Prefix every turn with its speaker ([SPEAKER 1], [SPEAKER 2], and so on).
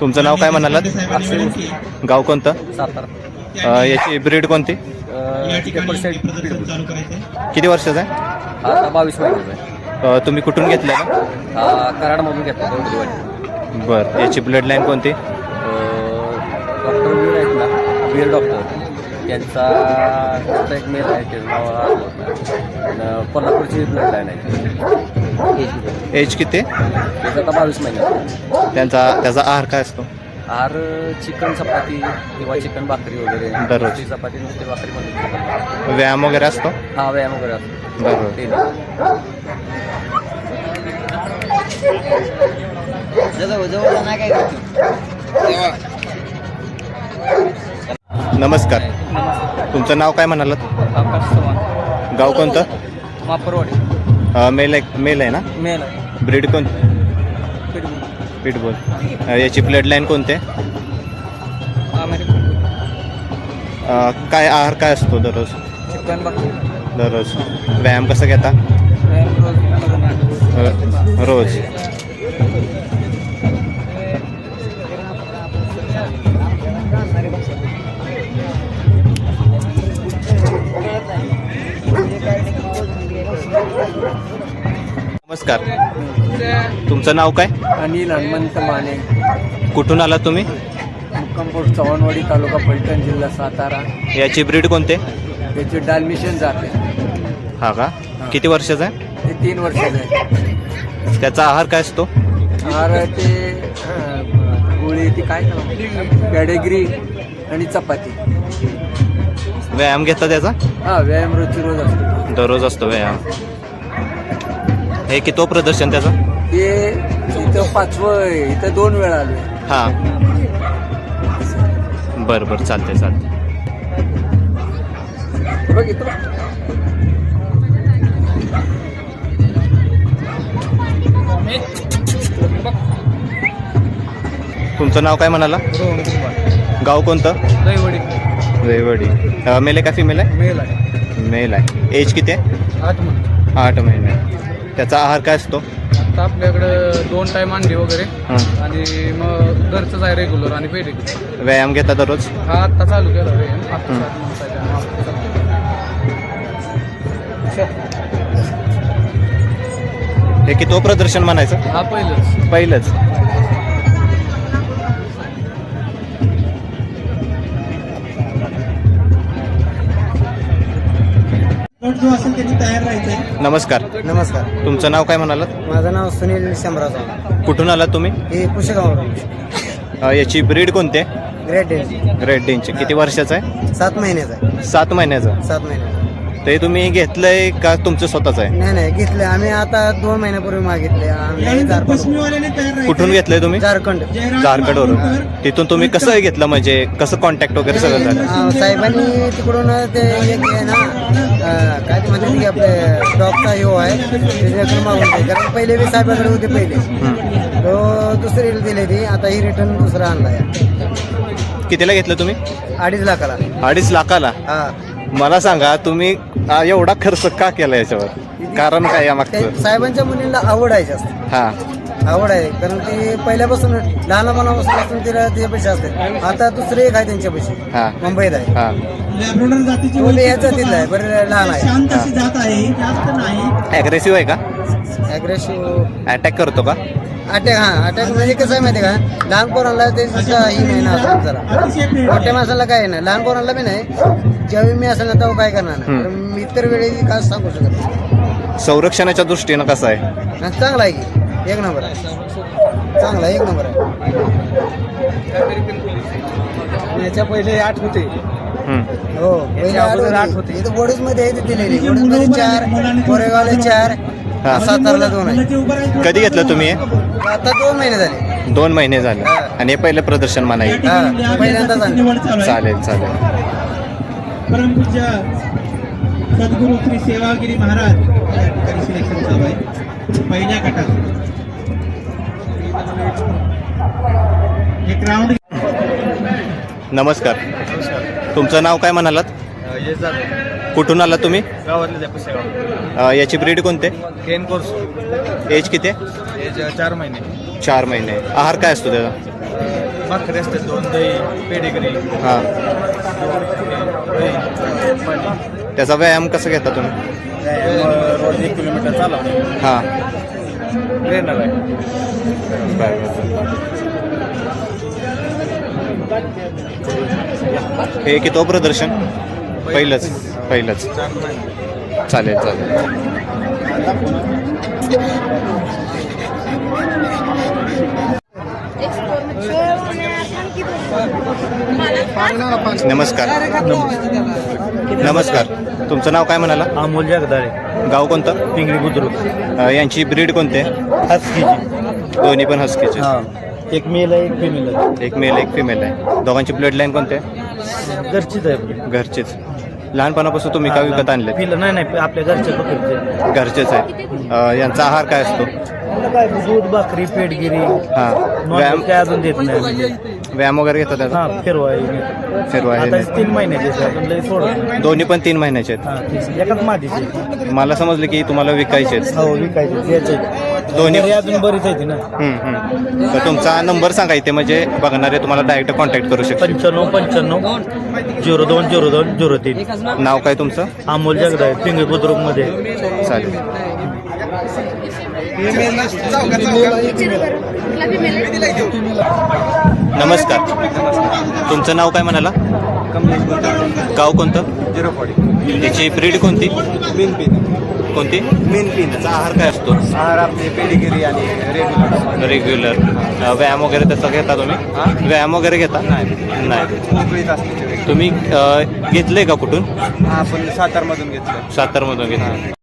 [SPEAKER 1] तुमचं नाव काय म्हणालात? गाव कोणतं?
[SPEAKER 2] सातारा.
[SPEAKER 1] अ, याची ब्रीड कोणती? किती वर्षाचा आहे?
[SPEAKER 2] आता बावीस महिन्याचा आहे.
[SPEAKER 1] अ, तुम्ही कुठून घेतलं
[SPEAKER 2] हा कराडमधून घेतला
[SPEAKER 1] बरं याची ब्लड लाईन कोणती?
[SPEAKER 2] डॉक्टर वीर आहेत ना वीर डॉक्टर त्यांचा त्यांचा एक मेल आहे त्याचं नाव कोल्हापूरची ब्लड लाईन आहे.
[SPEAKER 1] एज किती?
[SPEAKER 2] त्याचं आता बावीस महिन्याचा
[SPEAKER 1] त्यांचा त्याचा आहार काय असतो?
[SPEAKER 2] आहार चिकन चपाती किंवा चिकन भाकरी वगैरे.
[SPEAKER 1] दररोज.
[SPEAKER 2] नुसती चपाती नुसती भाकरी मध्ये
[SPEAKER 1] व्यायाम वगैरे असतो?
[SPEAKER 2] हा व्यायाम वगैरे असतो.
[SPEAKER 1] बरोबर.
[SPEAKER 2] daily.
[SPEAKER 1] नमस्कार. तुमचं नाव काय म्हणालात?
[SPEAKER 2] आकाश चव्हाण.
[SPEAKER 1] गाव कोणतं?
[SPEAKER 2] मापरवाडी.
[SPEAKER 1] अ, मेल आहे मेल आहे ना?
[SPEAKER 2] मेल
[SPEAKER 1] ब्रीड कोण?
[SPEAKER 2] आहे
[SPEAKER 1] पिटबोल याची ब्लड लाईन कोणते?
[SPEAKER 2] अमेरिकन
[SPEAKER 1] अ, काय आहार काय असतो दररोज?
[SPEAKER 2] चिकन
[SPEAKER 1] दररोज. व्यायाम कसा घेता? रोज. नमस्कार. तुमचं नाव काय?
[SPEAKER 2] अनिल हनुमंत माने.
[SPEAKER 1] कुठून आला तुम्ही?
[SPEAKER 2] मुक्कामपूर चव्हाणवाडी तालुका फलटण जिल्हा सातारा.
[SPEAKER 1] याची ब्रीड कोणते?
[SPEAKER 2] त्याची डाल्मिशन जाते.
[SPEAKER 1] हा का? किती वर्षाचा आहे?
[SPEAKER 2] ते तीन वर्षाचं आहे.
[SPEAKER 1] त्याचा आहार काय असतो?
[SPEAKER 2] आहार ते अं, गोळी ती काय पॅडेग्री आणि चपाती.
[SPEAKER 1] व्यायाम घेता त्याचा?
[SPEAKER 2] हा व्यायाम रोजची रोज असतो.
[SPEAKER 1] दररोज असतो व्यायाम. हे की तो प्रदर्शन त्याचं?
[SPEAKER 2] ते इथं पाचवं आहे. इथं दोन वेळा आलोय.
[SPEAKER 1] हा. बरं बरं. चालतंय चालतंय.
[SPEAKER 2] बघ इथं.
[SPEAKER 1] तुमचं नाव काय म्हणाला? गाव कोणतं? रेवडी मेल आहे का फिमेल आहे?
[SPEAKER 2] मेल आहे.
[SPEAKER 1] मेल आहे. एज किती आहे?
[SPEAKER 2] आठ महिने.
[SPEAKER 1] आठ महिने. त्याचा आहार काय असतो?
[SPEAKER 3] आता आपल्याकडं दोन टाइम अंडी वगैरे
[SPEAKER 1] हं.
[SPEAKER 3] आणि मग घरचंच आहे रेग्युलर आणि पेड
[SPEAKER 1] व्यायाम घेता दररोज
[SPEAKER 3] हा आत्ता चालू केला व्यायाम.
[SPEAKER 1] हे की तो प्रदर्शन म्हणायचं?
[SPEAKER 3] हा पहिलंच.
[SPEAKER 1] पहिलंच.
[SPEAKER 4] जो असेल त्यांनी तयार राहायचंय
[SPEAKER 1] नमस्कार.
[SPEAKER 2] नमस्कार.
[SPEAKER 1] तुमचं नाव काय म्हणालात?
[SPEAKER 2] माझं नाव सुनील शंभराव चव्हाण.
[SPEAKER 1] कुठून आलात तुम्ही?
[SPEAKER 2] हे
[SPEAKER 1] अं, याची ब्रीड कोणती आहे?
[SPEAKER 2] ग्रेट डेन
[SPEAKER 1] ग्रेट डेनची किती वर्षाचं आहे?
[SPEAKER 2] सात महिन्याचा आहे.
[SPEAKER 1] सात महिन्याचं.
[SPEAKER 2] सात महिने
[SPEAKER 1] ते तुम्ही घेतलंय का तुमचं स्वतःच आहे?
[SPEAKER 2] नाही नाही घेतले आम्ही आता दोन महिन्यापूर्वी मागितले. आम्ही
[SPEAKER 4] यानंतर
[SPEAKER 2] झारखंड
[SPEAKER 4] पश्चिमीवाल्याने तयार राहायचंय
[SPEAKER 1] कुठून घेतलंय तुम्ही?
[SPEAKER 2] झारखंड.
[SPEAKER 1] झारखंडवरून
[SPEAKER 4] माडगूळकर,
[SPEAKER 1] तिथून तुम्ही कसं घेतलं? म्हणजे कसं कॉन्टॅक्ट वगैरे सगळं झालं?
[SPEAKER 2] साहेबांनी तिकडून ते एक आहे ना काय ते म्हणतात की आपले डॉगचा यो आहे त्याच्याकडे मागून ते कारण पहिले बी साहेबाकडे होते पहिले.
[SPEAKER 1] हं.
[SPEAKER 2] तो दुसरी दिली ती आता ही रिटर्न दुसरा आणला
[SPEAKER 1] कितीला घेतलं तुम्ही?
[SPEAKER 2] अडीच लाखाला.
[SPEAKER 1] अडीच लाखाला?
[SPEAKER 2] हा.
[SPEAKER 1] मला सांगा तुम्ही आ, एवढा खर्च का केला याच्यावर? कारण काय या मागचं?
[SPEAKER 2] साहेबांच्या मुलींना आवड आहे जास्त.
[SPEAKER 1] हा.
[SPEAKER 2] आवड आहे. कारण ती पहिल्यापासून लहानपणापासून तिला तिचे पैसे असते आता दुसरे एक आहे त्यांच्या पैसे.
[SPEAKER 1] हा.
[SPEAKER 2] मुंबईत आहे.
[SPEAKER 1] हा.
[SPEAKER 4] लॅब्रोडर जातीची
[SPEAKER 2] तिथला आहे. बरं लहान आहे.
[SPEAKER 4] शांत अशी जात आहे. जास्त नाही
[SPEAKER 1] ॲग्रेसिव्ह आहे. का?
[SPEAKER 2] अग्रेसिव्ह
[SPEAKER 1] अटॅक करतो का?
[SPEAKER 2] अटॅक हा. अटॅक म्हणजे कसं आहे माहिती का? लहान पोरांना ते ही जरा. मोठ्या माणसाला काय नाही लहान पोरांना बी नाही. ज्यावेळी मी असेल ना तेव्हा काय करणार नाही. तर मी इतर वेळी काय सांगू शकत नाही.
[SPEAKER 1] संरक्षणाच्या दृष्टीनं कसं आहे?
[SPEAKER 2] चांगला आहे की. एक नंबर आहे. चांगला आहे, एक नंबर आहे.
[SPEAKER 4] याच्या पहिले आठ होते.
[SPEAKER 1] हं.
[SPEAKER 2] पहिले आठ होते. इथं बोडीजमध्ये दिलेली. मध्ये चार कोरेगावला चार. सातारला दोन आहे.
[SPEAKER 1] कधी घेतलं तुम्ही हे?
[SPEAKER 2] आता दोन महिने झाले.
[SPEAKER 1] दोन महिने झाले.
[SPEAKER 2] हा.
[SPEAKER 1] आणि हे पहिलं प्रदर्शन म्हणाय
[SPEAKER 2] हा,
[SPEAKER 1] चालेल चालेल.
[SPEAKER 4] परमपूज्य सद्गुरू श्री सेवागिरी महाराज. या ठिकाणी सिलेक्शन चालू आहे. पहिल्या गटात.
[SPEAKER 1] नमस्कार. तुमचं नाव काय म्हणालात? कुठून आलात तुम्ही? अ, याची ब्रीड कोणते?
[SPEAKER 3] केन कोर्स
[SPEAKER 1] एज किती? आहे?
[SPEAKER 3] हे चार महिने.
[SPEAKER 1] चार महिने आहार काय असतो त्याचा?
[SPEAKER 3] भाकरी असते दोन दही पेडेगिरी
[SPEAKER 1] हां.
[SPEAKER 3] दही पाणी
[SPEAKER 1] त्याचा व्यायाम कसं घेता तुम्ही?
[SPEAKER 3] रोज एक किलोमीटर चालवणे.
[SPEAKER 1] हां.
[SPEAKER 3] ट्रेनर आहे
[SPEAKER 1] हे किती प्रदर्शन. पहिलंच पहिलंच. चालेल चालेल. नमस्कार. नमस्कार. तुमचं नाव काय म्हणाला?
[SPEAKER 5] अमोल जगदाळे.
[SPEAKER 1] गाव कोणतं?
[SPEAKER 5] पिंगळी बुद्रुक.
[SPEAKER 1] अ, यांची ब्रीड कोणते?
[SPEAKER 5] हस्कीची.
[SPEAKER 1] दोन्ही पण हस्कीचे
[SPEAKER 5] हां. एक मेल आहे एक फिमेल आहे.
[SPEAKER 1] एक मेल एक फिमेल आहे. दोघांची ब्लड लाईन कोणते?
[SPEAKER 5] घरचीच आहे आपली.
[SPEAKER 1] घरचेच. लहानपणापासून तुम्ही का विकत आणले
[SPEAKER 5] पिलं नाही नाही आपल्या घरच्या पकडचे.
[SPEAKER 1] घरचेच आहे अ, यांचा आहार काय असतो?
[SPEAKER 5] काय दूध भाकरी पेटगिरी.
[SPEAKER 1] हा. व्यायाम
[SPEAKER 5] नॉनव्हेज काय अजून देत नाही. आम्ही.
[SPEAKER 1] व्यायाम वगैरे घेतात त्याचा
[SPEAKER 5] हा फिरवा आहे मी.
[SPEAKER 1] फिरवा हे
[SPEAKER 5] आता
[SPEAKER 1] नाही.
[SPEAKER 5] तीन महिन्याचे आहे, अजून लई सोडत नाही.
[SPEAKER 1] दोन्ही पण तीन महिन्याचे आहेत.
[SPEAKER 5] हा तीच. एकाच मादीचे
[SPEAKER 1] मला समजलं की तुम्हाला विकायचे आहेत.
[SPEAKER 5] हो विकायचे
[SPEAKER 1] दोन्ही-
[SPEAKER 5] घरी अजून बरीच आहे ती ना.
[SPEAKER 1] हम्म, हम्म. तर तुमचा नंबर सांगा इथे म्हणजे बघणारे तुम्हाला डायरेक्ट कॉन्टॅक्ट करू शकतील.
[SPEAKER 5] पंच्याण्णव पंच्याण्णव झिरो दोन झिरो दोन झिरो तीन.
[SPEAKER 1] नाव काय तुमचं?
[SPEAKER 5] अमोल जगदाय पिंगळी बुद्रुकमध्ये.
[SPEAKER 1] चालेल. नमस्कार. तुमचं नाव काय म्हणाला? गाव कोणतं?
[SPEAKER 3] जिरोपॉडी
[SPEAKER 1] त्याची ब्रीड कोणती?
[SPEAKER 3] मेन पेन.
[SPEAKER 1] कोणती?
[SPEAKER 3] मेन पेन.
[SPEAKER 1] त्याचा आहार काय असतो?
[SPEAKER 3] आहार आपले पेडिगिरी आणि रेग्युलर
[SPEAKER 1] रेग्युलर व्यायाम वगैरे त्याचा घेता तुम्ही? व्यायाम वगैरे घेता? नाही. नाही.
[SPEAKER 3] मोकळीत असते
[SPEAKER 1] तुम्ही अ, घेतलंय का कुठून?
[SPEAKER 3] हा आपण सातारमधून घेतलं
[SPEAKER 1] सातारमधून घेतलं